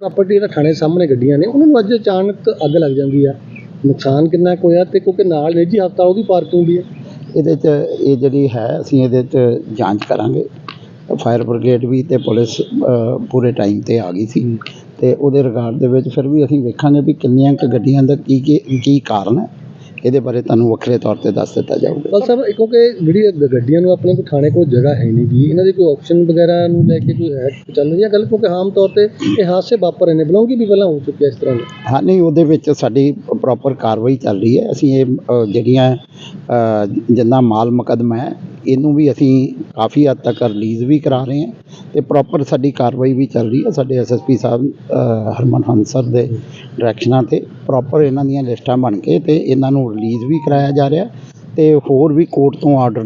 Property ਦਾ ਥਾਣੇ ਸਾਹਮਣੇ ਗੱਡੀਆਂ ਨੇ ਉਹਨਾਂ ਨੂੰ ਅੱਜ ਅਚਾਨਕ ਅੱਗ ਲੱਗ ਜਾਂਦੀ ਆ। ਨੁਕਸਾਨ ਕਿੰਨਾ ਕੁ ਹੋਇਆ ਤੇ ਕਿਉਂਕਿ ਨਾਲ ਨਿੱਜੀ ਹਸਪਤਾਲ ਉਹਦੀ ਪਾਰਕਿੰਗ ਵੀ ਹੈ ਇਹਦੇ 'ਚ ਇਹ ਜਿਹੜੀ ਹੈ ਅਸੀਂ ਇਹਦੇ 'ਚ ਜਾਂਚ ਕਰਾਂਗੇ। ਫਾਇਰ ਬ੍ਰਿਗੇਡ ਵੀ ਤੇ ਪੁਲਿਸ ਅ, ਪੂਰੇ ਟਾਈਮ ਤੇ ਆ ਗਈ ਸੀ। ਤੇ ਉਹਦੇ ਰਿਗਾਰਡ ਦੇ ਵਿੱਚ ਫਿਰ ਵੀ ਅਸੀਂ ਵੇਖਾਂਗੇ ਵੀ ਕਿੰਨੀਆਂ ਕੁ ਗੱਡੀਆਂ ਦਾ ਕੀ ਕੀ ਕੀ ਕਾਰਨ ਹੈ। ਇਹਦੇ ਬਾਰੇ ਤੁਹਾਨੂੰ ਵੱਖਰੇ ਤੌਰ ਤੇ ਦੱਸ ਦਿੱਤਾ ਜਾਊਗਾ। ਬਸ ਸਰ ਕਿਉਂਕਿ ਜਿਹੜੀ ਗੱਡੀਆਂ ਨੂੰ ਆਪਣੇ ਕੋਲ ਥਾਣੇ ਕੋਲ ਜਗ੍ਹਾ ਹੈ ਨਹੀਂ ਗੀ ਇਹਨਾਂ ਦੀ ਕੋਈ ਆਪਸ਼ਨ ਵਗੈਰਾ ਨੂੰ ਲੈ ਕੇ ਕੋਈ ਹੈ ਚੱਲ ਰਹੀ ਹੈ ਗੱਲ? ਕਿਉਂਕਿ ਆਮ ਤੌਰ ਤੇ ਇਹ ਹਾਦਸੇ ਵਾਪਰ ਰਹੇ ਨੇ ਬਲੌਂਗੀ ਵੀ ਪਹਿਲਾਂ ਹੋ ਚੁੱਕਿਆ ਇਸ ਤਰ੍ਹਾਂ ਦੇ। ਹਾਂ ਨਹੀਂ ਉਹਦੇ ਵਿੱਚ ਸਾਡੀ ਪ੍ਰੋਪਰ ਕਾਰਵਾਈ ਚੱਲ ਰਹੀ ਹੈ। ਅਸੀਂ ਇਹ ਜਿਹੜੀਆਂ ਜਿੰਨਾ ਮਾਲ ਮੁਕੱਦਮਾ ਹੈ, ਇਹਨੂੰ ਵੀ ਅਸੀਂ ਕਾਫੀ ਹੱਦ ਤੱਕ ਰਿਲੀਜ਼ ਵੀ ਕਰਾ ਰਹੇ ਹਾਂ ਤੇ ਪ੍ਰੋਪਰ ਸਾਡੀ ਕਾਰਵਾਈ ਵੀ ਚੱਲ ਰਹੀ ਹੈ ਸਾਡੇ ਐਸਐਸਪੀ ਸਾਹਿਬ ਹਰਮਨ ਹੰਸਰ ਦੇ ਡਾਇਰੈਕਸ਼ਨਾਂ ਤੇ ਪ੍ਰੋਪਰ ਇਹਨਾਂ ਦੀਆਂ ਲਿਸਟਾਂ ਬਣ ਕੇ ਤੇ ਇਹਨਾਂ ਨੂੰ ਰਿਲੀਜ਼ ਵੀ ਕਰਾਇਆ ਜਾ ਰਿਹਾ ਤੇ ਹੋਰ ਵੀ ਕੋਰਟ ਤੋਂ ਆਰਡਰ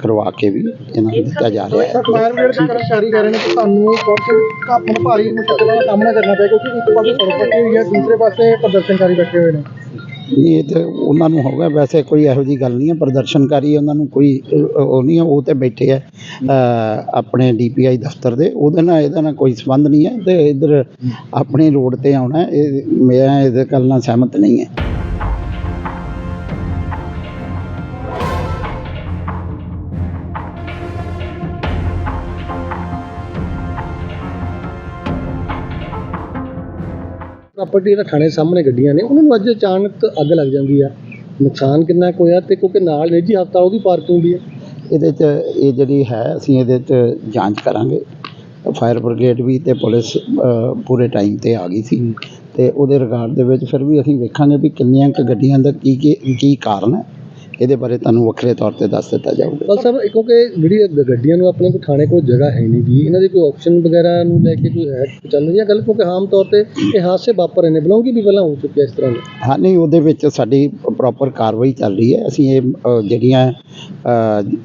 ਕਰਵਾ ਕੇ ਵੀ ਇਹਨਾਂ ਨੂੰ ਦਿੱਤਾ ਜਾ ਰਿਹਾ ਹੈ। ਫਾਇਰ ਬ੍ਰਿਗੇਡ ਕਰਮਚਾਰੀ ਕਹਿ ਰਹੇ ਨੇ ਕਿ ਤੁਹਾਨੂੰ ਬਹੁਤ ਕਾਫੀ ਭਾਰੀ ਮੁਸ਼ਕਲਾਂ ਦਾ ਸਾਹਮਣਾ ਕਰਨਾ ਪਿਆ ਕਿਉਂਕਿ ਇੱਕ ਪਾਸੇ ਸੜਕ ਪੱਟੀ ਹੋਈ ਹੈ, ਦੂਸਰੇ ਪਾਸੇ ਪ੍ਰਦਰਸ਼ਨਕਾਰੀ ਬੈਠੇ ਹੋਏ ਨੇ। ਨਹੀਂ ਇਹ ਤੇ ਉਹਨਾਂ ਨੂੰ ਹੋਗਾ ਵੈਸੇ ਕੋਈ ਇਹੋ ਜੀ ਗੱਲ ਨਹੀਂ ਹੈ। ਪ੍ਰਦਰਸ਼ਨਕਾਰੀ ਉਹਨਾਂ ਨੂੰ ਕੋਈ ਉਹ ਨਹੀਂ ਹੈ। ਉਹ ਤੇ ਬੈਠੇ ਆ ਅ, ਆਪਣੇ ਡੀਪੀਆਈ ਦਫ਼ਤਰ ਦੇ। ਉਹਦੇ ਨਾਲ ਇਹਦਾ ਨਾਲ ਕੋਈ ਸੰਬੰਧ ਨਹੀਂ ਹੈ ਤੇ ਇਧਰ ਆਪਣੇ ਰੋਡ ਤੇ ਆਉਣਾ ਇਹ ਮੈਂ ਇਹਦੇ ਗੱਲ ਨਾਲ ਸਹਿਮਤ ਨਹੀਂ ਹੈ। ਪ੍ਰਾਪਰਟੀ ਦਾ ਥਾਣੇ ਸਾਹਮਣੇ ਗੱਡੀਆਂ ਨੇ ਉਹਨਾਂ ਨੂੰ ਅੱਜ ਅਚਾਨਕ ਅੱਗ ਲੱਗ ਜਾਂਦੀ ਆ। ਨੁਕਸਾਨ ਕਿੰਨਾ ਕੁ ਹੋਇਆ ਤੇ ਕਿਉਂਕਿ ਨਾਲ ਨਿੱਜੀ ਹਸਪਤਾਲ ਉਹਦੀ ਪਾਰਕਿੰਗ ਵੀ ਹੈ ਇਹਦੇ 'ਚ ਇਹ ਜਿਹੜੀ ਹੈ ਅਸੀਂ ਇਹਦੇ 'ਚ ਜਾਂਚ ਕਰਾਂਗੇ। ਫਾਇਰ ਬ੍ਰਿਗੇਡ ਵੀ ਤੇ ਪੁਲਿਸ ਅ, ਪੂਰੇ ਟਾਈਮ ਤੇ ਆ ਗਈ ਸੀ। ਤੇ ਉਹਦੇ ਰਿਗਾਰਡ ਦੇ ਵਿੱਚ ਫਿਰ ਵੀ ਅਸੀਂ ਵੇਖਾਂਗੇ ਵੀ ਕਿੰਨੀਆਂ ਕੁ ਗੱਡੀਆਂ ਦਾ ਕੀ ਕੀ ਕੀ ਕਾਰਨ ਹੈ। ਇਹਦੇ ਬਾਰੇ ਤੁਹਾਨੂੰ ਵੱਖਰੇ ਤੌਰ ਤੇ ਦੱਸ ਦਿੱਤਾ ਜਾਊਗਾ। ਬਸ ਸਰ ਕਿਉਂਕਿ ਜਿਹੜੀ ਗੱਡੀਆਂ ਨੂੰ ਆਪਣੇ ਕੋਲ ਥਾਣੇ ਕੋਲ ਜਗ੍ਹਾ ਹੈ ਨਹੀਂ ਗੀ ਇਹਨਾਂ ਦੀ ਕੋਈ ਆਪਸ਼ਨ ਵਗੈਰਾ ਨੂੰ ਲੈ ਕੇ ਕੋਈ ਹੈ ਚੱਲ ਰਹੀ ਹੈ ਗੱਲ? ਕਿਉਂਕਿ ਆਮ ਤੌਰ ਤੇ ਇਹ ਹਾਦਸੇ ਵਾਪਰ ਰਹੇ ਨੇ ਬਲੌਂਗੀ ਵੀ ਪਹਿਲਾਂ ਹੋ ਚੁੱਕਿਆ ਇਸ ਤਰ੍ਹਾਂ ਦੇ। ਹਾਂ ਨਹੀਂ ਉਹਦੇ ਵਿੱਚ ਸਾਡੀ ਪ੍ਰੋਪਰ ਕਾਰਵਾਈ ਚੱਲ ਰਹੀ ਹੈ। ਅਸੀਂ ਇਹ ਜਿਹੜੀਆਂ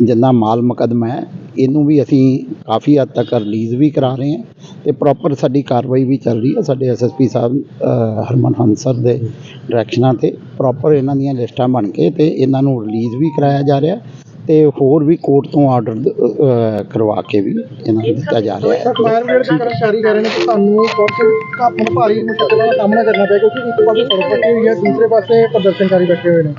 ਜਿੰਨਾ ਮਾਲ ਮੁਕੱਦਮਾ ਹੈ ਇਹਨੂੰ ਵੀ ਅਸੀਂ ਕਾਫੀ ਹੱਦ ਤੱਕ ਰਿਲੀਜ਼ ਵੀ ਕਰਾ ਰਹੇ ਹਾਂ ਤੇ ਪ੍ਰੋਪਰ ਸਾਡੀ ਕਾਰਵਾਈ ਵੀ ਚੱਲ ਰਹੀ ਹੈ ਸਾਡੇ ਐਸਐਸਪੀ ਸਾਹਿਬ ਹਰਮਨ ਹੰਸਰ ਦੇ ਡਾਇਰੈਕਸ਼ਨਾਂ ਤੇ। ਪ੍ਰੋਪਰ ਇਹਨਾਂ ਦੀਆਂ ਲਿਸਟਾਂ ਬਣ ਕੇ ਤੇ ਇਹਨਾਂ ਨੂੰ ਰਿਲੀਜ਼ ਵੀ ਕਰਾਇਆ ਜਾ ਰਿਹਾ ਤੇ ਹੋਰ ਵੀ ਕੋਰਟ ਤੋਂ ਆਰਡਰ ਕਰਵਾ ਕੇ ਵੀ ਇਹਨਾਂ ਨੂੰ ਦਿੱਤਾ ਜਾ ਰਿਹਾ ਹੈ। ਫਾਇਰ ਬ੍ਰਿਗੇਡ ਦੀ ਕਰਮਚਾਰੀ ਕਹਿ ਰਹੇ ਨੇ ਕਿ ਤੁਹਾਨੂੰ ਬਹੁਤ ਕਾਫੀ ਭਾਰੀ ਮੁਸ਼ਕਲਾਂ ਦਾ ਸਾਹਮਣਾ ਕਰਨਾ ਪਿਆ ਕਿਉਂਕਿ ਇੱਕ ਪਾਸੇ ਸੜਕ ਪੱਟੀ ਹੋਈ ਹੈ, ਦੂਸਰੇ ਪਾਸੇ ਪ੍ਰਦਰਸ਼ਨਕਾਰੀ ਬੈਠੇ ਹੋਏ ਨੇ।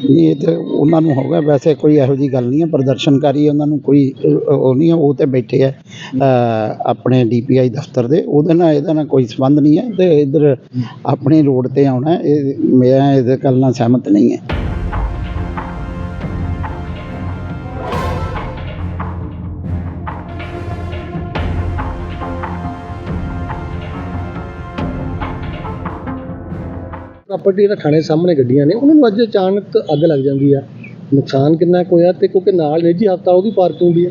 ਨਹੀਂ ਇਹ ਤੇ ਉਹਨਾਂ ਨੂੰ ਹੋਗਾ ਵੈਸੇ ਕੋਈ ਇਹੋ ਜੀ ਗੱਲ ਨਹੀਂ ਹੈ ਪ੍ਰਦਰਸ਼ਨਕਾਰੀ ਉਹਨਾਂ ਨੂੰ ਕੋਈ ਉਹ ਨਹੀਂ ਹੈ ਉਹ ਤੇ ਬੈਠੇ ਆ ਅ, ਆਪਣੇ ਡੀਪੀਆਈ ਦਫ਼ਤਰ ਦੇ। ਉਹਦੇ ਨਾਲ ਇਹਦਾ ਨਾਲ ਕੋਈ ਸੰਬੰਧ ਨਹੀਂ ਹੈ ਤੇ ਇਧਰ ਆਪਣੇ ਰੋਡ ਤੇ ਆਉਣਾ ਇਹ ਮੈਂ ਇਹਦੇ ਗੱਲ ਨਾਲ ਸਹਿਮਤ ਨਹੀਂ ਹੈ। ਪ੍ਰਾਪਰਟੀ ਦਾ ਥਾਣੇ ਸਾਹਮਣੇ ਗੱਡੀਆਂ ਨੇ ਉਹਨਾਂ ਨੂੰ ਅੱਜ ਅਚਾਨਕ ਅੱਗ ਲੱਗ ਜਾਂਦੀ ਆ। ਨੁਕਸਾਨ ਕਿੰਨਾ ਕੁ ਹੋਇਆ ਤੇ ਕਿਉਂਕਿ ਨਾਲ ਨਿੱਜੀ ਹਸਪਤਾਲ ਉਹਦੀ ਪਾਰਕਿੰਗ ਵੀ ਹੈ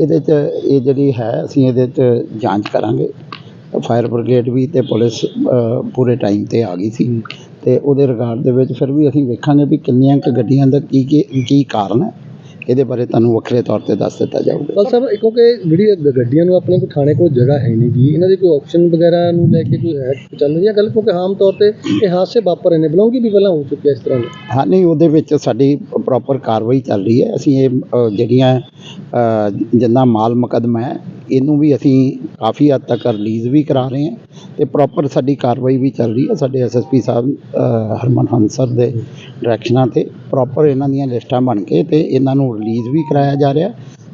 ਇਹਦੇ 'ਚ ਇਹ ਜਿਹੜੀ ਹੈ ਅਸੀਂ ਇਹਦੇ 'ਚ ਜਾਂਚ ਕਰਾਂਗੇ। ਫਾਇਰ ਬ੍ਰਿਗੇਡ ਵੀ ਤੇ ਪੁਲਿਸ ਅ, ਪੂਰੇ ਟਾਈਮ ਤੇ ਆ ਗਈ ਸੀ। ਤੇ ਉਹਦੇ ਰਿਗਾਰਡ ਦੇ ਵਿੱਚ ਫਿਰ ਵੀ ਅਸੀਂ ਵੇਖਾਂਗੇ ਵੀ ਕਿੰਨੀਆਂ ਕੁ ਗੱਡੀਆਂ ਦਾ ਕੀ ਕੀ ਕੀ ਕਾਰਨ ਹੈ। ਇਹਦੇ ਬਾਰੇ ਤੁਹਾਨੂੰ ਵੱਖਰੇ ਤੌਰ ਤੇ ਦੱਸ ਦਿੱਤਾ ਜਾਊਗਾ। ਬਸ ਸਰ ਕਿਉਂਕਿ ਜਿਹੜੀ ਗੱਡੀਆਂ ਨੂੰ ਆਪਣੇ ਕੋਲ ਥਾਣੇ ਕੋਲ ਜਗ੍ਹਾ ਹੈ ਨਹੀਂ ਗੀ ਇਹਨਾਂ ਦੀ ਕੋਈ ਆਪਸ਼ਨ ਵਗੈਰਾ ਨੂੰ ਲੈ ਕੇ ਕੋਈ ਹੈ ਚੱਲ ਰਹੀ ਹੈ ਗੱਲ? ਕਿਉਂਕਿ ਆਮ ਤੌਰ ਤੇ ਇਹ ਹਾਦਸੇ ਵਾਪਰ ਰਹੇ ਨੇ ਬਲੌਂਗੀ ਵੀ ਪਹਿਲਾਂ ਹੋ ਚੁੱਕਿਆ ਇਸ ਤਰ੍ਹਾਂ ਦੇ। ਹਾਂ ਨਹੀਂ ਉਹਦੇ ਵਿੱਚ ਸਾਡੀ ਪ੍ਰੋਪਰ ਕਾਰਵਾਈ ਚੱਲ ਰਹੀ ਹੈ। ਅਸੀਂ ਇਹ ਜਿਹੜੀਆਂ ਜਿੰਨਾ ਮਾਲ ਮੁਕੱਦਮਾ ਹੈ ਇਹਨੂੰ ਵੀ ਅਸੀਂ ਕਾਫੀ ਹੱਦ ਤੱਕ ਰਿਲੀਜ਼ ਵੀ ਕਰਾ ਰਹੇ ਹਾਂ ਤੇ ਪ੍ਰੋਪਰ ਸਾਡੀ ਕਾਰਵਾਈ ਵੀ ਚੱਲ ਰਹੀ ਹੈ ਸਾਡੇ ਐਸਐਸਪੀ ਸਾਹਿਬ ਹਰਮਨ ਹੰਸਰ ਦੇ ਡਾਇਰੈਕਸ਼ਨਾਂ ਤੇ ਪ੍ਰੋਪਰ ਇਹਨਾਂ ਦੀਆਂ ਲਿਸਟਾਂ ਬਣ ਕੇ ਤੇ ਇਹਨਾਂ ਨੂੰ ਰਿਲੀਜ਼ ਵੀ ਕਰਾਇਆ ਜਾ ਰਿਹਾ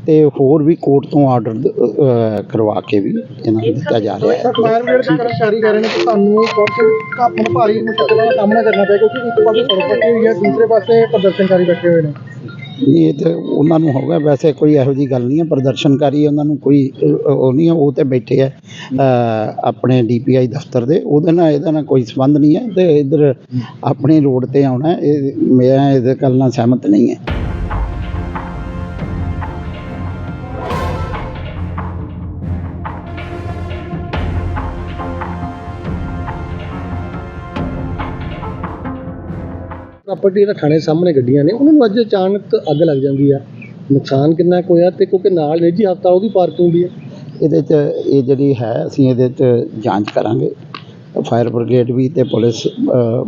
ਤੇ ਹੋਰ ਵੀ ਕੋਰਟ ਤੋਂ ਆਰਡਰ ਕਰਵਾ ਕੇ ਵੀ ਇਹਨਾਂ ਨੂੰ ਦਿੱਤਾ ਜਾ ਰਿਹਾ ਹੈ। ਫਾਇਰ ਬ੍ਰਿਗੇਡ ਕਰਮਚਾਰੀ ਕਹਿ ਰਹੇ ਨੇ ਕਿ ਤੁਹਾਨੂੰ ਬਹੁਤ ਕਾਫੀ ਭਾਰੀ ਮੁਸ਼ਕਲਾਂ ਦਾ ਸਾਹਮਣਾ ਕਰਨਾ ਪਿਆ ਕਿਉਂਕਿ ਇੱਕ ਪਾਸੇ ਸੜਕ ਪੱਟੀ ਹੋਈ ਹੈ, ਦੂਸਰੇ ਪਾਸੇ ਪ੍ਰਦਰਸ਼ਨਕਾਰੀ ਬੈਠੇ ਹੋਏ ਨੇ। ਨਹੀਂ ਇਹ ਤੇ ਉਹਨਾਂ ਨੂੰ ਹੋਗਾ ਵੈਸੇ ਕੋਈ ਇਹੋ ਜੀ ਗੱਲ ਨਹੀਂ ਹੈ ਪ੍ਰਦਰਸ਼ਨਕਾਰੀ ਉਹਨਾਂ ਨੂੰ ਕੋਈ ਉਹ ਨਹੀਂ ਹੈ ਉਹ ਤੇ ਬੈਠੇ ਆ ਅ, ਆਪਣੇ ਡੀਪੀਆਈ ਦਫ਼ਤਰ ਦੇ ਉਹਦੇ ਨਾਲ ਇਹਦਾ ਨਾਲ ਕੋਈ ਸੰਬੰਧ ਨਹੀਂ ਹੈ ਤੇ ਇਧਰ ਆਪਣੇ ਰੋਡ ਤੇ ਆਉਣਾ ਇਹ ਮੈਂ ਇਹਦੇ ਗੱਲ ਨਾਲ ਸਹਿਮਤ ਨਹੀਂ ਹੈ। ਪ੍ਰਾਪਰਟੀ ਦਾ ਥਾਣੇ ਸਾਹਮਣੇ ਗੱਡੀਆਂ ਨੇ, ਉਹਨਾਂ ਨੂੰ ਅੱਜ ਅਚਾਨਕ ਅੱਗ ਲੱਗ ਜਾਂਦੀ ਆ। ਨੁਕਸਾਨ ਕਿੰਨਾ ਕੁ ਹੋਇਆ ਤੇ ਕਿਉਂਕਿ ਨਾਲ ਨਿੱਜੀ ਹਸਪਤਾਲ ਉਹਦੀ ਪਾਰਕਿੰਗ ਵੀ ਹੈ ਇਹਦੇ 'ਚ ਇਹ ਜਿਹੜੀ ਹੈ, ਅਸੀਂ ਇਹਦੇ 'ਚ ਜਾਂਚ ਕਰਾਂਗੇ। ਫਾਇਰ ਬ੍ਰਿਗੇਡ ਵੀ ਤੇ ਪੁਲਿਸ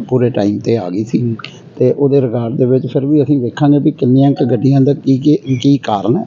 ਪੂਰੇ ਟਾਈਮ ਤੇ ਆ ਗਈ ਸੀ। ਤੇ ਉਹਦੇ ਰਿਗਾਰਡ ਦੇ ਵਿੱਚ ਫਿਰ ਵੀ ਅਸੀਂ ਵੇਖਾਂਗੇ ਵੀ ਕਿੰਨੀਆਂ ਕੁ ਗੱਡੀਆਂ ਦਾ ਕੀ ਕੀ ਕੀ ਕਾਰਨ ਹੈ।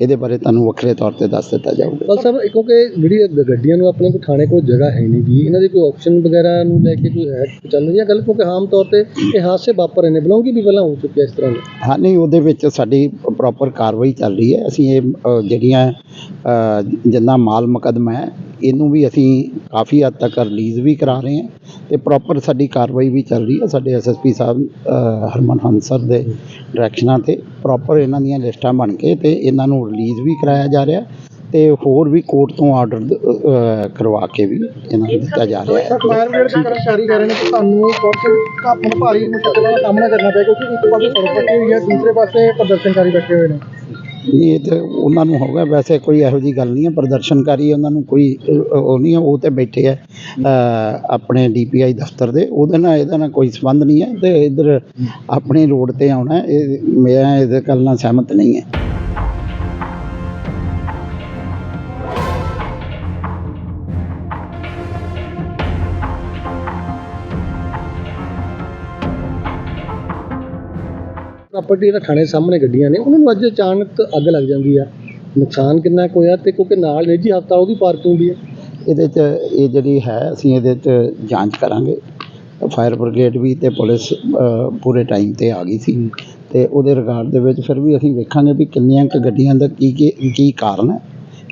ਇਹਦੇ ਬਾਰੇ ਤੁਹਾਨੂੰ ਵੱਖਰੇ ਤੌਰ ਤੇ ਦੱਸ ਦਿੱਤਾ ਜਾਊਗਾ। ਬਸ ਸਾਹਿਬ ਇੱਕੋ ਕਿ ਜਿਹੜੀ ਇਹ ਗੱਡੀਆਂ ਨੂੰ ਆਪਣੇ ਕੋਲ ਥਾਣੇ ਕੋਲ ਜਗ੍ਹਾ ਹੈ ਨਹੀਂ ਗੀ ਇਹਨਾਂ ਦੀ ਕੋਈ ਆਪਸ਼ਨ ਵਗੈਰਾ ਨੂੰ ਲੈ ਕੇ ਕੋਈ ਹੈ ਚੱਲ ਰਹੀ ਹੈ ਗੱਲ? ਕਿਉਂਕਿ ਆਮ ਤੌਰ ਤੇ ਇਹ ਹਾਦਸੇ ਵਾਪਰ ਰਹੇ ਨੇ ਬਲੌਂਗੀ ਵੀ ਪਹਿਲਾਂ ਹੋ ਚੁੱਕਿਆ ਇਸ ਤਰ੍ਹਾਂ ਦਾ। ਹਾਂ ਨਹੀਂ ਉਹਦੇ ਵਿੱਚ ਸਾਡੀ ਪ੍ਰੋਪਰ ਕਾਰਵਾਈ ਚੱਲ ਰਹੀ ਹੈ। ਅਸੀਂ ਇਹ ਅ, ਜਿਹੜੀਆਂ ਅ, ਜਿੰਨਾ ਮਾਲ ਮੁਕੱਦਮਾ ਹੈ ਇਹਨੂੰ ਵੀ ਅਸੀਂ ਕਾਫੀ ਹੱਦ ਤੱਕ ਰਿਲੀਜ਼ ਵੀ ਕਰਾ ਰਹੇ ਹਾਂ ਤੇ ਪ੍ਰੋਪਰ ਸਾਡੀ ਕਾਰਵਾਈ ਵੀ ਚੱਲ ਰਹੀ ਹੈ ਸਾਡੇ ਐਸਐਸਪੀ ਸਾਹਿਬ ਹਰਮਨ ਹੰਸਰ ਦੇ ਡਾਇਰੈਕਸ਼ਨਾਂ ਤੇ ਪ੍ਰੋਪਰ ਇਹਨਾਂ ਦੀਆਂ ਲਿਸਟਾਂ ਬਣ ਕੇ ਤੇ ਇਹਨਾਂ ਨੂੰ ਰਿਲੀਜ਼ ਵੀ ਕਰਾਇਆ ਜਾ ਰਿਹਾ ਤੇ ਹੋਰ ਵੀ ਕੋਰਟ ਤੋਂ ਆਰਡਰ ਕਰਵਾ ਕੇ ਵੀ ਇਹਨਾਂ ਨੂੰ ਦਿੱਤਾ ਜਾ ਰਿਹਾ ਹੈ। ਫਾਇਰ ਦੇ ਕਰਮਚਾਰੀ ਕਹਿ ਰਹੇ ਨੇ ਕਿ ਤੁਹਾਨੂੰ ਕੁਝ ਕਾਪਨ ਭਾਰੀ ਮੁਸ਼ਕਲਾਂ ਦਾ ਸਾਹਮਣਾ ਕਰਨਾ ਪਿਆ ਕਿਉਂਕਿ ਇੱਕ ਪਾਸੇ ਸੜਕ ਪੱਟੀ ਹੋਈ ਹੈ, ਦੂਸਰੇ ਪਾਸੇ ਪ੍ਰਦਰਸ਼ਨਕਾਰੀ ਬੈਠੇ ਹੋਏ ਨੇ। ਨਹੀਂ ਇਹ ਤੇ ਉਹਨਾਂ ਨੂੰ ਹੋਗਾ ਵੈਸੇ ਕੋਈ ਇਹੋ ਜੀ ਗੱਲ ਨਹੀਂ ਹੈ ਪ੍ਰਦਰਸ਼ਨਕਾਰੀ ਉਹਨਾਂ ਨੂੰ ਕੋਈ ਉਹ ਨਹੀਂ ਹੈ ਉਹ ਤੇ ਬੈਠੇ ਹੈ ਅ, ਆਪਣੇ ਡੀਪੀਆਈ ਦਫ਼ਤਰ ਦੇ ਉਹਦੇ ਨਾਲ ਇਹਦਾ ਨਾਲ ਕੋਈ ਸੰਬੰਧ ਨਹੀਂ ਹੈ ਤੇ ਇਧਰ ਆਪਣੇ ਰੋਡ ਤੇ ਆਉਣਾ ਇਹ ਮੈਂ ਇਹਦੇ ਗੱਲ ਨਾਲ ਸਹਿਮਤ ਨਹੀਂ ਹੈ। ਪ੍ਰਾਪਰਟੀ ਦਾ ਥਾਣੇ ਸਾਹਮਣੇ ਗੱਡੀਆਂ ਨੇ ਉਹਨਾਂ ਨੂੰ ਅੱਜ ਅਚਾਨਕ ਅੱਗ ਲੱਗ ਜਾਂਦੀ ਆ। ਨੁਕਸਾਨ ਕਿੰਨਾ ਕੁ ਹੋਇਆ ਤੇ ਕਿਉਂਕਿ ਨਾਲ ਨਿੱਜੀ ਹਸਪਤਾਲ ਉਹਦੀ ਪਾਰਕਿੰਗ ਵੀ ਹੈ ਇਹਦੇ 'ਚ ਇਹ ਜਿਹੜੀ ਹੈ ਅਸੀਂ ਇਹਦੇ 'ਚ ਜਾਂਚ ਕਰਾਂਗੇ। ਫਾਇਰ ਬ੍ਰਿਗੇਡ ਵੀ ਤੇ ਪੁਲਿਸ ਅ, ਪੂਰੇ ਟਾਈਮ ਤੇ ਆ ਗਈ ਸੀ। ਤੇ ਉਹਦੇ ਰਿਗਾਰਡ ਦੇ ਵਿੱਚ ਫਿਰ ਵੀ ਅਸੀਂ ਵੇਖਾਂਗੇ ਵੀ ਕਿੰਨੀਆਂ ਕੁ ਗੱਡੀਆਂ ਦਾ ਕੀ ਕੀ ਕੀ ਕਾਰਨ ਹੈ।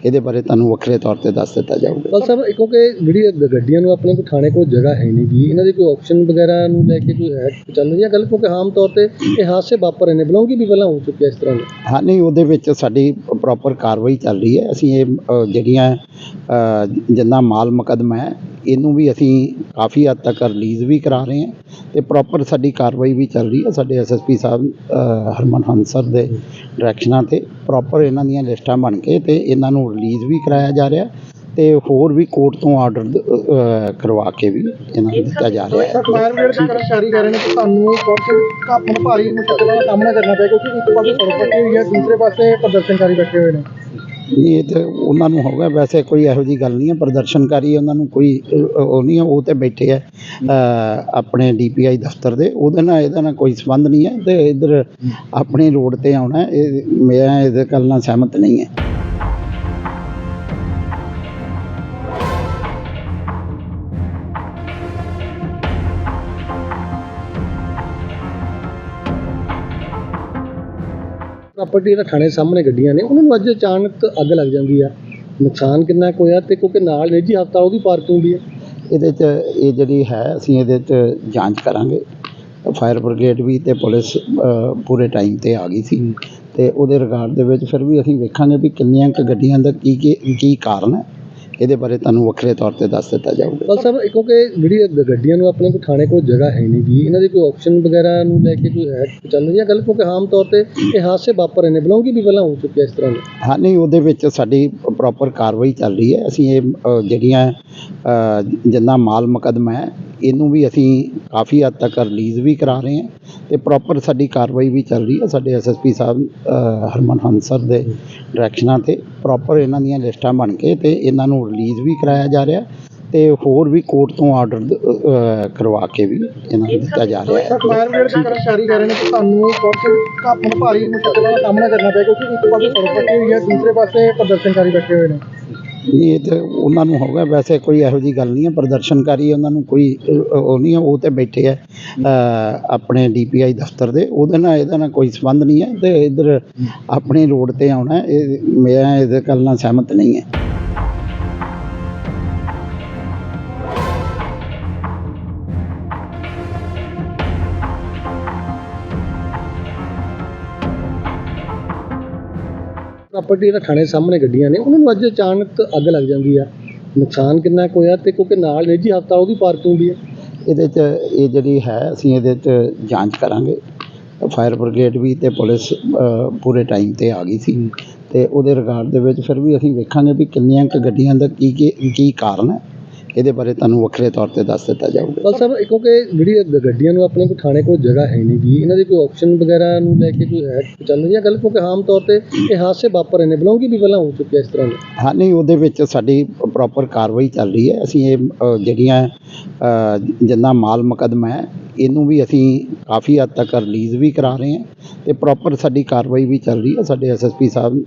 ਇਹਦੇ ਬਾਰੇ ਤੁਹਾਨੂੰ ਵੱਖਰੇ ਤੌਰ ਤੇ ਦੱਸ ਦਿੱਤਾ ਜਾਊਗਾ। ਬਸ ਸਾਹਿਬ ਇੱਕੋ ਕਿ ਜਿਹੜੀ ਗੱਡੀਆਂ ਨੂੰ ਆਪਣੇ ਕੋਲ ਥਾਣੇ ਕੋਲ ਜਗ੍ਹਾ ਹੈ ਨਹੀਂ ਗੀ ਇਹਨਾਂ ਦੀ ਕੋਈ ਆਪਸ਼ਨ ਵਗੈਰਾ ਨੂੰ ਲੈ ਕੇ ਕੋਈ ਹੈ ਚੱਲ ਰਹੀ ਹੈ? ਗੱਲ ਕਿਉਂਕਿ ਆਮ ਤੌਰ ਤੇ ਇਹ ਹਾਦਸੇ ਵਾਪਰ ਰਹੇ ਨੇ ਬਲੌਂਗੀ ਵੀ ਪਹਿਲਾਂ ਹੋ ਚੁੱਕਿਆ ਇਸ ਤਰ੍ਹਾਂ ਦਾ। ਹਾਂ ਨਹੀਂ ਉਹਦੇ ਵਿੱਚ ਸਾਡੀ ਪ੍ਰੋਪਰ ਕਾਰਵਾਈ ਚੱਲ ਰਹੀ ਹੈ। ਅਸੀਂ ਇਹ ਜਿਹੜੀਆਂ ਜਿੰਨਾ ਮਾਲ ਮੁਕੱਦਮਾ ਹੈ, ਇਹਨੂੰ ਵੀ ਅਸੀਂ ਕਾਫੀ ਹੱਦ ਤੱਕ ਰਿਲੀਜ਼ ਵੀ ਕਰਾ ਰਹੇ ਹਾਂ ਤੇ ਪ੍ਰੋਪਰ ਸਾਡੀ ਕਾਰਵਾਈ ਵੀ ਚੱਲ ਰਹੀ ਹੈ ਸਾਡੇ ਐਸਐਸਪੀ ਸਾਹਿਬ ਹਰਮਨ ਹੰਸਰ ਦੇ ਡਾਇਰੈਕਸ਼ਨਾਂ ਤੇ ਪ੍ਰੋਪਰ ਇਹਨਾਂ ਦੀਆਂ ਲਿਸਟਾਂ ਬਣ ਕੇ ਤੇ ਇਹਨਾਂ ਨੂੰ ਰਿਲੀਜ਼ ਵੀ ਕਰਾਇਆ ਜਾ ਰਿਹਾ ਤੇ ਹੋਰ ਵੀ ਕੋਰਟ ਤੋਂ ਆਰਡਰ ਕਰਵਾ ਕੇ ਵੀ ਇਹਨਾਂ ਨੂੰ ਦਿੱਤਾ ਜਾ ਰਿਹਾ ਹੈ। ਫਾਇਰ ਬ੍ਰਿਗੇਡ ਦੇ ਕਰਮਚਾਰੀ ਕਹਿ ਰਹੇ ਨੇ ਕਿ ਤੁਹਾਨੂੰ ਕੁਝ ਭਾਰੀ ਮੁਸ਼ਕਲਾਂ ਦਾ ਸਾਹਮਣਾ ਕਰਨਾ ਪਿਆ ਕਿਉਂਕਿ ਇੱਕ ਪਾਸੇ ਸੜਕ ਪੱਟੀ ਹੋਈ ਹੈ, ਦੂਸਰੇ ਪਾਸੇ ਪ੍ਰਦਰਸ਼ਨਕਾਰੀ ਬੈਠੇ ਹੋਏ ਨੇ। ਨਹੀਂ ਇਹ ਤੇ ਉਹਨਾਂ ਨੂੰ ਹੋਗਾ ਵੈਸੇ ਕੋਈ ਇਹੋ ਜੀ ਗੱਲ ਨਹੀਂ ਹੈ। ਪ੍ਰਦਰਸ਼ਨਕਾਰੀ ਉਹਨਾਂ ਨੂੰ ਕੋਈ ਉਹ ਨਹੀਂ ਹੈ। ਉਹ ਤੇ ਬੈਠੇ ਹੈ ਅ, ਆਪਣੇ ਡੀਪੀਆਈ ਦਫ਼ਤਰ ਦੇ। ਉਹਦੇ ਨਾਲ ਇਹਦਾ ਨਾਲ ਕੋਈ ਸੰਬੰਧ ਨਹੀਂ ਹੈ। ਤੇ ਇਧਰ ਆਪਣੇ ਰੋਡ ਤੇ ਆਉਣਾ ਇਹ ਮੈਂ ਇਹਦੇ ਗੱਲ ਨਾਲ ਸਹਿਮਤ ਨਹੀਂ ਹੈ। ਪ੍ਰਾਪਰਟੀ ਦਾ ਥਾਣੇ ਸਾਹਮਣੇ ਗੱਡੀਆਂ ਨੇ ਉਹਨਾਂ ਨੂੰ ਅੱਜ ਅਚਾਨਕ ਅੱਗ ਲੱਗ ਜਾਂਦੀ ਆ। ਨੁਕਸਾਨ ਕਿੰਨਾ ਕੁ ਹੋਇਆ ਤੇ ਕਿਉਂਕਿ ਨਾਲ ਨਿੱਜੀ ਹਸਪਤਾਲ ਉਹਦੀ ਪਾਰਕਿੰਗ ਵੀ ਹੈ ਇਹਦੇ 'ਚ ਇਹ ਜਿਹੜੀ ਹੈ ਅਸੀਂ ਇਹਦੇ 'ਚ ਜਾਂਚ ਕਰਾਂਗੇ। ਫਾਇਰ ਬ੍ਰਿਗੇਡ ਵੀ ਤੇ ਪੁਲਿਸ ਅ, ਪੂਰੇ ਟਾਈਮ ਤੇ ਆ ਗਈ ਸੀ। ਤੇ ਉਹਦੇ ਰਿਗਾਰਡ ਦੇ ਵਿੱਚ ਫਿਰ ਵੀ ਅਸੀਂ ਵੇਖਾਂਗੇ ਵੀ ਕਿੰਨੀਆਂ ਕੁ ਗੱਡੀਆਂ ਦਾ ਕੀ ਕੀ ਕੀ ਕਾਰਨ ਹੈ। ਇਹਦੇ ਬਾਰੇ ਤੁਹਾਨੂੰ ਵੱਖਰੇ ਤੌਰ ਤੇ ਦੱਸ ਦਿੱਤਾ ਜਾਊਗਾ। ਬਸ ਸਾਹਿਬ ਇੱਕੋ ਕਿ ਜਿਹੜੀ ਗੱਡੀਆਂ ਨੂੰ ਆਪਣੇ ਕੋਲ ਥਾਣੇ ਕੋਲ ਜਗ੍ਹਾ ਹੈ ਨਹੀਂ ਗੀ ਇਹਨਾਂ ਦੀ ਕੋਈ ਆਪਸ਼ਨ ਵਗੈਰਾ ਨੂੰ ਲੈ ਕੇ ਕੋਈ ਹੈ ਚੱਲ ਰਹੀ ਹੈ? ਗੱਲ ਕਿਉਂਕਿ ਆਮ ਤੌਰ ਤੇ ਇਹ ਹਾਦਸੇ ਵਾਪਰ ਰਹੇ ਨੇ ਬਲੌਂਗੀ ਵੀ ਪਹਿਲਾਂ ਹੋ ਚੁੱਕਿਆ ਇਸ ਤਰ੍ਹਾਂ ਦਾ। ਹਾਂ ਨਹੀਂ ਉਹਦੇ ਵਿੱਚ ਸਾਡੀ ਪ੍ਰੋਪਰ ਕਾਰਵਾਈ ਚੱਲ ਰਹੀ ਹੈ। ਅਸੀਂ ਇਹ ਅ, ਜਿਹੜੀਆਂ ਅ, ਜਿੰਨਾ ਮਾਲ ਮੁਕੱਦਮਾ ਹੈ ਇਹਨੂੰ ਵੀ ਅਸੀਂ ਕਾਫੀ ਹੱਦ ਤੱਕ ਰਿਲੀਜ਼ ਵੀ ਕਰਾ ਰਹੇ ਹਾਂ ਤੇ ਪ੍ਰੋਪਰ ਸਾਡੀ ਕਾਰਵਾਈ ਵੀ ਚੱਲ ਰਹੀ ਹੈ ਸਾਡੇ ਐਸਐਸਪੀ ਸਾਹਿਬ ਅ, ਹਰਮਨ ਹੰਸਰ ਦੇ ਡਾਇਰੈਕਸ਼ਨਾਂ ਤੇ। ਪ੍ਰੋਪਰ ਇਹਨਾਂ ਦੀਆਂ ਲਿਸਟਾਂ ਬਣ ਕੇ ਤੇ ਇਹਨਾਂ ਨੂੰ ਰਿਲੀਜ਼ ਵੀ ਕਰਾਇਆ ਜਾ ਰਿਹਾ ਤੇ ਹੋਰ ਵੀ ਕੋਰਟ ਤੋਂ ਆਰਡਰ ਕਰਵਾ ਕੇ ਵੀ ਇਹਨਾਂ ਨੂੰ ਦਿੱਤਾ ਜਾ ਰਿਹਾ ਹੈ। ਫਾਇਰ ਬ੍ਰਿਗੇਡ ਦੇ ਕਰਮਚਾਰੀ ਕਹਿ ਰਹੇ ਨੇ ਕਿ ਤੁਹਾਨੂੰ ਕੁਝ ਕਾਪਨ ਭਾਰੀ ਮੁਸ਼ਕਲਾਂ ਦਾ ਸਾਹਮਣਾ ਕਰਨਾ ਪਿਆ ਕਿਉਂਕਿ ਇੱਕ ਪਾਸੇ ਸੜਕ ਪੱਟੀ ਹੋਈ ਹੈ ਦੂਸਰੇ ਪਾਸੇ ਪ੍ਰਦਰਸ਼ਨਕਾਰੀ ਬੈਠੇ ਹੋਏ ਨੇ। ਨਹੀਂ ਇਹ ਤੇ ਉਹਨਾਂ ਨੂੰ ਹੋਗਾ ਵੈਸੇ ਕੋਈ ਇਹੋ ਜੀ ਗੱਲ ਨਹੀਂ ਹੈ। ਪ੍ਰਦਰਸ਼ਨਕਾਰੀ ਉਹਨਾਂ ਨੂੰ ਕੋਈ ਉਹ ਨਹੀਂ ਹੈ। ਉਹ ਤੇ ਬੈਠੇ ਹੈ ਅ, ਆਪਣੇ ਡੀਪੀਆਈ ਦਫ਼ਤਰ ਦੇ। ਉਹਦੇ ਨਾਲ ਇਹਦਾ ਨਾਲ ਕੋਈ ਸੰਬੰਧ ਨਹੀਂ ਹੈ ਤੇ ਇਧਰ ਆਪਣੇ ਰੋਡ ਤੇ ਆਉਣਾ ਇਹ ਮੈਂ ਇਹਦੇ ਗੱਲ ਨਾਲ ਸਹਿਮਤ ਨਹੀਂ ਹੈ। ਪ੍ਰਾਪਰਟੀ ਦਾ ਥਾਣੇ ਸਾਹਮਣੇ ਗੱਡੀਆਂ ਨੇ ਉਹਨਾਂ ਨੂੰ ਅੱਜ ਅਚਾਨਕ ਅੱਗ ਲੱਗ ਜਾਂਦੀ ਆ। ਨੁਕਸਾਨ ਕਿੰਨਾ ਕੁ ਹੋਇਆ ਤੇ ਕਿਉਂਕਿ ਨਾਲ ਨਿੱਜੀ ਹਸਪਤਾਲ ਉਹਦੀ ਪਾਰਕਿੰਗ ਵੀ ਹੈ ਇਹਦੇ 'ਚ ਇਹ ਜਿਹੜੀ ਹੈ ਅਸੀਂ ਇਹਦੇ 'ਚ ਜਾਂਚ ਕਰਾਂਗੇ। ਫਾਇਰ ਬ੍ਰਿਗੇਡ ਵੀ ਤੇ ਪੁਲਿਸ ਅ, ਪੂਰੇ ਟਾਈਮ ਤੇ ਆ ਗਈ ਸੀ। ਤੇ ਉਹਦੇ ਰਿਗਾਰਡ ਦੇ ਵਿੱਚ ਫਿਰ ਵੀ ਅਸੀਂ ਵੇਖਾਂਗੇ ਵੀ ਕਿੰਨੀਆਂ ਕੁ ਗੱਡੀਆਂ ਦਾ ਕੀ ਕੀ ਕੀ ਕਾਰਨ ਹੈ। ਇਹਦੇ ਬਾਰੇ ਤੁਹਾਨੂੰ ਵੱਖਰੇ ਤੌਰ ਤੇ ਦੱਸ ਦਿੱਤਾ ਜਾਊਗਾ। ਬਸ ਸਾਹਿਬ ਇੱਕੋ ਕਿ ਜਿਹੜੀ ਗੱਡੀਆਂ ਨੂੰ ਆਪਣੇ ਕੋਲ ਥਾਣੇ ਕੋਲ ਜਗ੍ਹਾ ਹੈ ਨਹੀਂ ਗੀ ਇਹਨਾਂ ਦੀ ਕੋਈ ਆਪਸ਼ਨ ਵਗੈਰਾ ਨੂੰ ਲੈ ਕੇ ਕੋਈ ਹੈ ਚੱਲ ਰਹੀ ਹੈ ਗੱਲ? ਕਿਉਂਕਿ ਆਮ ਤੌਰ ਤੇ ਇਹ ਹਾਦਸੇ ਵਾਪਰ ਰਹੇ ਨੇ ਬਲੌਂਗੀ ਵੀ ਪਹਿਲਾਂ ਹੋ ਚੁੱਕਿਆ ਇਸ ਤਰ੍ਹਾਂ ਦਾ। ਹਾਂ ਨਹੀਂ ਉਹਦੇ ਵਿੱਚ ਸਾਡੀ ਪ੍ਰੋਪਰ ਕਾਰਵਾਈ ਚੱਲ ਰਹੀ ਹੈ। ਅਸੀਂ ਇਹ ਜਿਹੜੀਆਂ ਜਿੰਨਾ ਮਾਲ ਮੁਕੱਦਮਾ ਹੈ ਇਹਨੂੰ ਵੀ ਅਸੀਂ ਕਾਫੀ ਹੱਦ ਤੱਕ ਰਿਲੀਜ਼ ਵੀ ਕਰਾ ਰਹੇ ਹਾਂ ਤੇ ਪ੍ਰੋਪਰ ਸਾਡੀ ਕਾਰਵਾਈ ਵੀ ਚੱਲ ਰਹੀ ਹੈ ਸਾਡੇ ਐਸਐਸਪੀ ਸਾਹਿਬ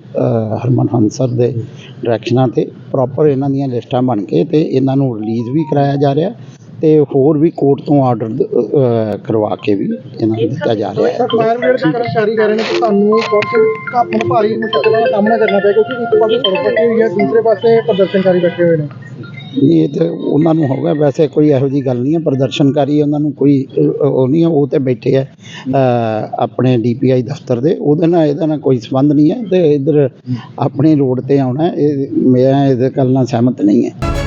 ਹਰਮਨ ਹੰਸਰ ਦੇ ਡਾਇਰੈਕਸ਼ਨਾਂ ਤੇ ਪ੍ਰੋਪਰ ਇਹਨਾਂ ਦੀਆਂ ਲਿਸਟਾਂ ਬਣ ਕੇ ਤੇ ਇਹਨਾਂ ਨੂੰ ਰਿਲੀਜ਼ ਵੀ ਕਰਾਇਆ ਜਾ ਰਿਹਾ ਤੇ ਹੋਰ ਵੀ ਕੋਰਟ ਤੋਂ ਆਰਡਰ ਕਰਵਾ ਕੇ ਵੀ ਇਹਨਾਂ ਨੂੰ ਦਿੱਤਾ ਜਾ ਰਿਹਾ ਹੈ। ਸਰ ਕਰਮਚਾਰੀ ਕਹਿ ਰਹੇ ਨੇ ਕਿ ਤੁਹਾਨੂੰ ਕੁਝ ਕਾਪਨ ਭਾਰੀ ਮੁਸ਼ਕਲਾਂ ਦਾ ਸਾਹਮਣਾ ਕਰਨਾ ਪਿਆ ਕਿਉਂਕਿ ਇੱਕ ਪਾਸੇ ਸੜਕ ਹੋਈ ਹੈ, ਦੂਸਰੇ ਪਾਸੇ ਪ੍ਰਦਰਸ਼ਨਕਾਰੀ ਬੈਠੇ ਹੋਏ ਨੇ। ਨਹੀਂ, ਇਹ ਤੇ ਉਹਨਾਂ ਨੂੰ ਹੋਗਾ ਵੈਸੇ ਕੋਈ ਇਹੋ ਜੀ ਗੱਲ ਨਹੀਂ ਹੈ ਪ੍ਰਦਰਸ਼ਨਕਾਰੀ ਉਹਨਾਂ ਨੂੰ ਕੋਈ ਉਹ ਨਹੀਂ ਹੈ ਉਹ ਤੇ ਬੈਠੇ ਆ ਅ, ਆਪਣੇ ਡੀਪੀਆਈ ਦਫ਼ਤਰ ਦੇ। ਉਹਦੇ ਨਾਲ ਇਹਦਾ ਨਾਲ ਕੋਈ ਸੰਬੰਧ ਨਹੀਂ ਹੈ ਤੇ ਇਧਰ ਆਪਣੇ ਰੋਡ ਤੇ ਆਉਣਾ ਇਹ ਮੈਂ ਇਹਦੇ ਗੱਲ ਨਾਲ ਸਹਿਮਤ ਨਹੀਂ ਹੈ।